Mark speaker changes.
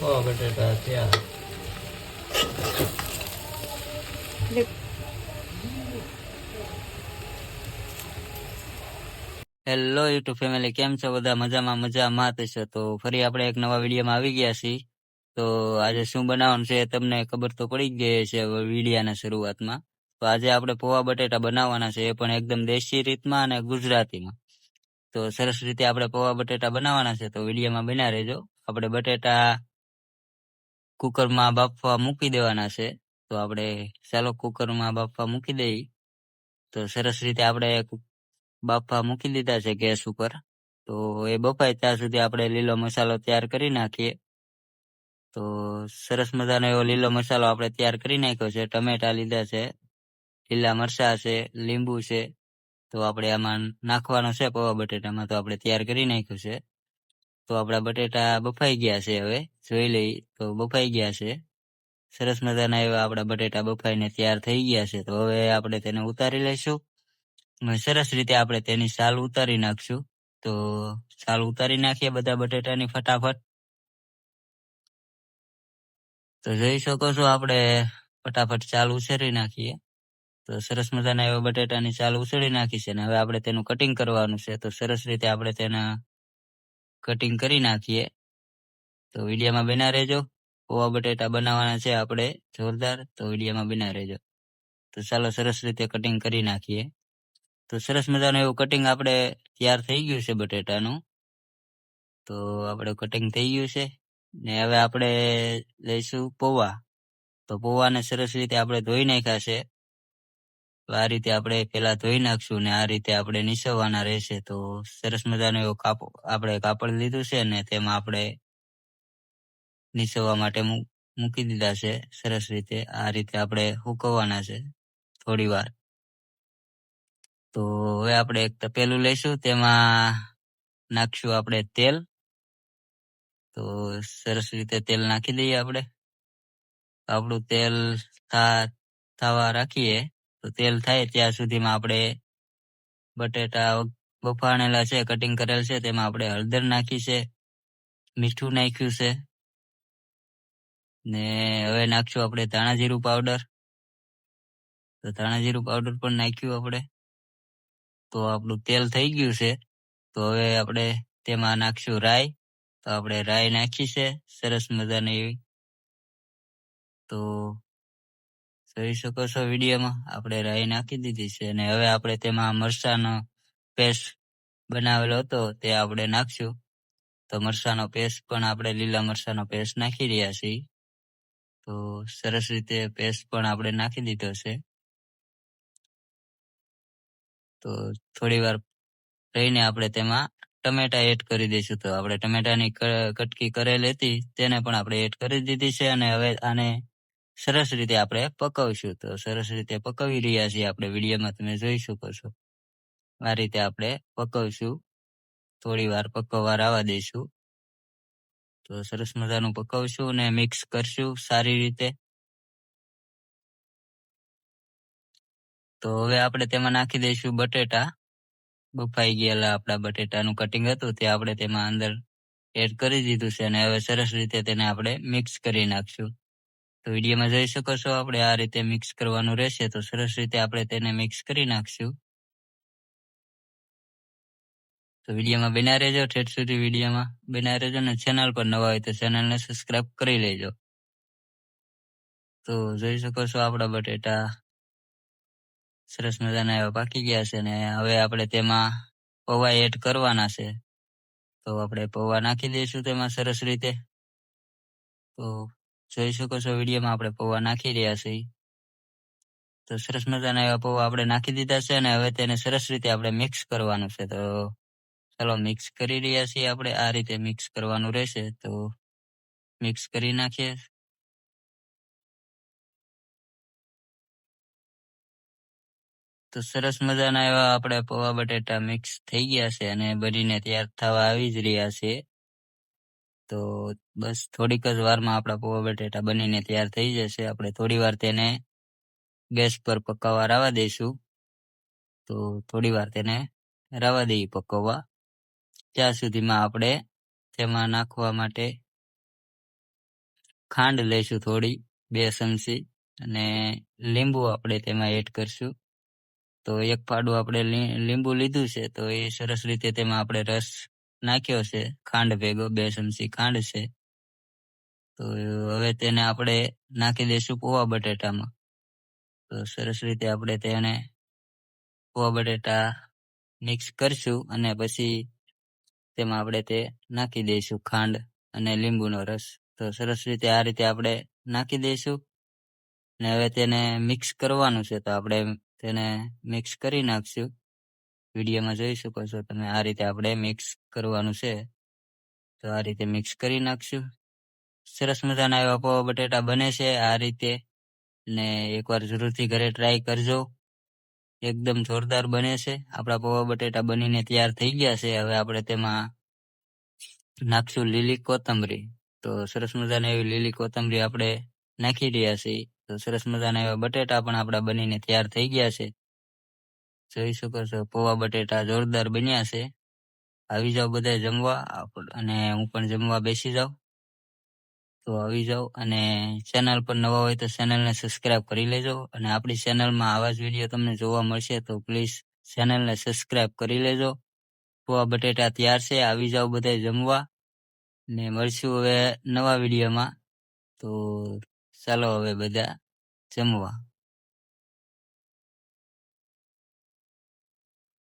Speaker 1: પૌવા બટેટા ત્યાં hello YouTube family કેમ છો બધા? મજામાં મજામાં. થશો તો ફરી આપણે એક નવા વિડીયોમાં આવી ગયા છીએ. તો આજે શું બનાવવાનું છે તમને ખબર તો પડી જ ગઈ છે વિડીયાના શરૂઆતમાં. તો આજે આપણે પોવા બટેટા બનાવવાના છે, એ પણ એકદમ દેશી રીતમાં અને ગુજરાતીમાં. તો સરસ રીતે આપણે પોવા બટેટા બનાવવાના છે, તો વિડીયોમાં બના રહેજો. આપણે બટેટા કુકરમાં બાફવા મૂકી દેવાના છે, તો આપણે ચાલો કુકરમાં બાફવા મૂકી દઈએ તો સરસ રીતે આપણે બાફવા મૂકી દીધા છે ગેસ ઉપર. તો એ બફાય ત્યાં સુધી આપણે લીલો મસાલો તૈયાર કરી નાખીએ. તો સરસ મજાનો એવો લીલો મસાલો આપણે તૈયાર કરી નાખ્યો છે, ટમેટા લીધા છે, લીલા મરચા છે, લીંબુ છે. તો આપણે આમાં નાખવાનો છે પૌવા બટેટામાં, તો આપણે તૈયાર કરી નાખ્યું છે. તો આપણા બટેટા બફાઈ ગયા છે હવે, જોઈ લઈ તો બફાઈ ગયા છે. સરસ મજાના એવા આપણા બટેટા બફાઈને તૈયાર થઈ ગયા છે. તો હવે આપણે તેને ઉતારી લઈશું. સરસ રીતે આપણે તેની સાલ ઉતારી નાખશું. તો સાલ ઉતારી નાખીએ બધા બટેટાની ફટાફટ. તો જોઈ શકો છો આપણે ફટાફટ ચાલ ઉછેરી નાખીએ. તો સરસ મજાના એવા બટેટાની ચાલ ઉછેરી નાખી છે અને હવે આપણે તેનું કટિંગ કરવાનું છે. તો સરસ રીતે આપણે તેના કટિંગ કરી નાખીએ. તો વિડીયામાં બના રહેજો. પૌવા બટેટા બનાવવાના છે આપણે, જોરદાર. તો વિડીયામાં બના રહેજો. તો ચાલો સરસ રીતે કટિંગ કરી નાખીએ. તો સરસ મજાનું એવું કટિંગ આપણે તૈયાર થઈ ગયું છે બટેટાનું. તો આપણે કટિંગ થઈ ગયું છે. ને હવે આપણે લઈશું પૌવા. તો પૌવાને સરસ રીતે આપણે ધોઈ નાખ્યા છે. આ રીતે આપણે પેલા ધોઈ નાખશું ને આ રીતે આપણે નીસવવાના રહેશે. તો સરસ મજાનું એવું કાપ, આપણે કાપડ લીધું છે ને તેમાં આપણે નીસવવા માટે મૂકી દીધા છે. સરસ રીતે આ રીતે આપણે હુકવવાના છે થોડી વાર. તો હવે આપણે એક તપેલું લઈશું, તેમાં નાખશું આપણે તેલ. તો સરસ રીતે તેલ નાખી દઈએ આપણે. આપણું તેલ થવા રાખીએ. તો તેલ થાય ત્યાં સુધીમાં આપણે બટેટા બફાણેલા છે કટિંગ કરેલ છે, તેમાં આપણે હળદર નાખી છે, મીઠું નાખ્યું છે, ને હવે નાખશું આપણે ધાણા જીરું પાવડર તો ધાણા જીરું પાવડર પણ નાખ્યું આપણે. તો આપણું તેલ થઈ ગયું છે. તો હવે આપણે તેમાં નાખશું રાઈ. તો આપણે રાઈ નાખી છે. સરસ મજાની એવી. તો જોઈ શકો છો વિડીયોમાં. આપણે રાઈ નાખી દીધી છે અને હવે આપણે તેમાં મરસાનો પેસ્ટ બનાવેલો હતો, તે આપણે નાખશું. તો મરસાનો પેસ્ટ પણ આપણે લીલા મરસાનો પેસ્ટ નાખી રહ્યા છીએ. તો સરસ રીતે પેસ્ટ પણ આપણે નાખી દીધો છે. તો થોડી વાર રહીને આપણે તેમાં ટમેટા એડ કરી દઈશું. તો આપણે ટમેટાની કટકી કરેલી હતી, તેને પણ આપણે એડ કરી દીધી છે અને હવે આને સરસ રીતે આપણે પકવશું. તો સરસ રીતે પકવી રહ્યા છીએ આપણે વિડીયોમાં. તમે જોઈ શકો છો. આ રીતે આપણે પકવશું. થોડી વાર પકવવા આવવા દઈશું. તો સરસ મજાનું પકવશું અને મિક્સ કરશું સારી રીતે. તો હવે આપણે તેમાં નાખી દઈશું બટેટા. બફાઈ ગયેલા આપણા બટેટાનું કટિંગ હતું તે આપણે તેમાં અંદર એડ કરી દીધું છે અને હવે સરસ રીતે તેને આપણે મિક્સ કરી નાખશું. તો વિડીયોમાં જોઈ શકો છો, આપણે આ રીતે મિક્સ કરવાનું રહેશે, તો સરસ રીતે આપણે તેને મિક્સ કરી નાખશું. તો વિડીયોમાં બના રહેજો, ઠેઠ સુધી વિડીયોમાં બના રહેજો, અને ચેનલ પર નવા હોય તો ચેનલને સબસ્ક્રાઇબ કરી લેજો. તો જોઈ શકો છો, આપણા બટેટા સરસ મજાના એવા પાકી ગયા છે ને હવે આપણે તેમાં પૌવા એડ કરવાના છે. તો આપણે પૌવા નાખી દઈશું તેમાં સરસ રીતે. તો જોઈ શકો છો, વિડીયોમાં આપણે પૌવા નાખી રહ્યા છીએ. તો સરસ મજાના એવા પૌવા આપણે નાખી દીધા છે અને હવે તેને સરસ રીતે આપણે મિક્સ કરવાનું છે. તો ચાલો મિક્સ કરી રહ્યા છીએ આપણે, આ રીતે મિક્સ કરવાનું રહેશે. તો મિક્સ કરી નાખીએ. તો સરસ મજાના એવા આપણે પૌવા બટેટા મિક્સ થઈ ગયા છે અને બનીને તૈયાર થવા આવી જ રહ્યા છે. તો બસ થોડીક જ વારમાં આપણા પૌવા બટેટા બનીને તૈયાર થઈ જશે. આપણે થોડી વાર તેને ગેસ પર પકાવવા રાવા દઈશું. તો થોડી વાર તેને રાવા દઈએ પકવવા. ત્યાં સુધીમાં આપણે તેમાં નાખવા માટે ખાંડ લઈશું થોડી, બે ચમચી, અને લીંબુ આપણે તેમાં એડ કરશું. તો એક ફાડું આપણે લીંબુ લીધું છે, તો એ સરસ રીતે તેમાં આપણે રસ નાખ્યો છે. ખાંડ ભેગો, બે ચમચી ખાંડ છે. તો હવે તેને આપણે નાખી દઈશું પોવા બટેટામાં. તો સરસ રીતે આપણે તેને પોવા બટેટા મિક્સ કરશું અને પછી તેમાં આપણે તે નાખી દઈશું ખાંડ અને લીંબુનો રસ. તો સરસ રીતે આ રીતે આપણે નાખી દઈશું. ને હવે તેને મિક્સ કરવાનું છે તો આપણે તેને મિક્સ કરી નાખશું. વિડીયોમાં જોઈ શકો છો. તમે આ રીતે આપણે મિક્સ કરવાનું છે. તો આ રીતે મિક્સ કરી નાખશું. સરસ મજાના એવા પૌવા બટેટા બને છે આ રીતે. ને એકવાર જરૂરથી ઘરે ટ્રાય કરજો. એકદમ જોરદાર બને છે. આપણા પૌવા બટેટા બનીને તૈયાર થઈ ગયા છે. હવે આપણે તેમાં નાખશું લીલી કોથમરી. તો સરસ મજાની એવી લીલી કોથમરી આપણે નાખી રહ્યા છીએ. તો સરસ મજાના એવા બટેટા પણ આપણા બનીને તૈયાર થઈ ગયા છે. જોઈ શકો છો પૌવા બટેટા જોરદાર બન્યા છે. આવી જાઓ બધા જમવા. અને હું પણ જમવા બેસી જાઉં. તો આવી જાઓ અને ચેનલ પર નવા હોય તો ચેનલને સબસ્ક્રાઇબ કરી લેજો. અને આપણી ચેનલમાં આવા જ વીડિયો તમને જોવા મળશે તો પ્લીઝ ચેનલને સબસ્ક્રાઇબ કરી લેજો. પૌવા બટેટા તૈયાર છે. આવી જાઓ બધા જમવા. ને મળશું હવે નવા વિડીયોમાં તો ચાલો હવે બધા જમવા.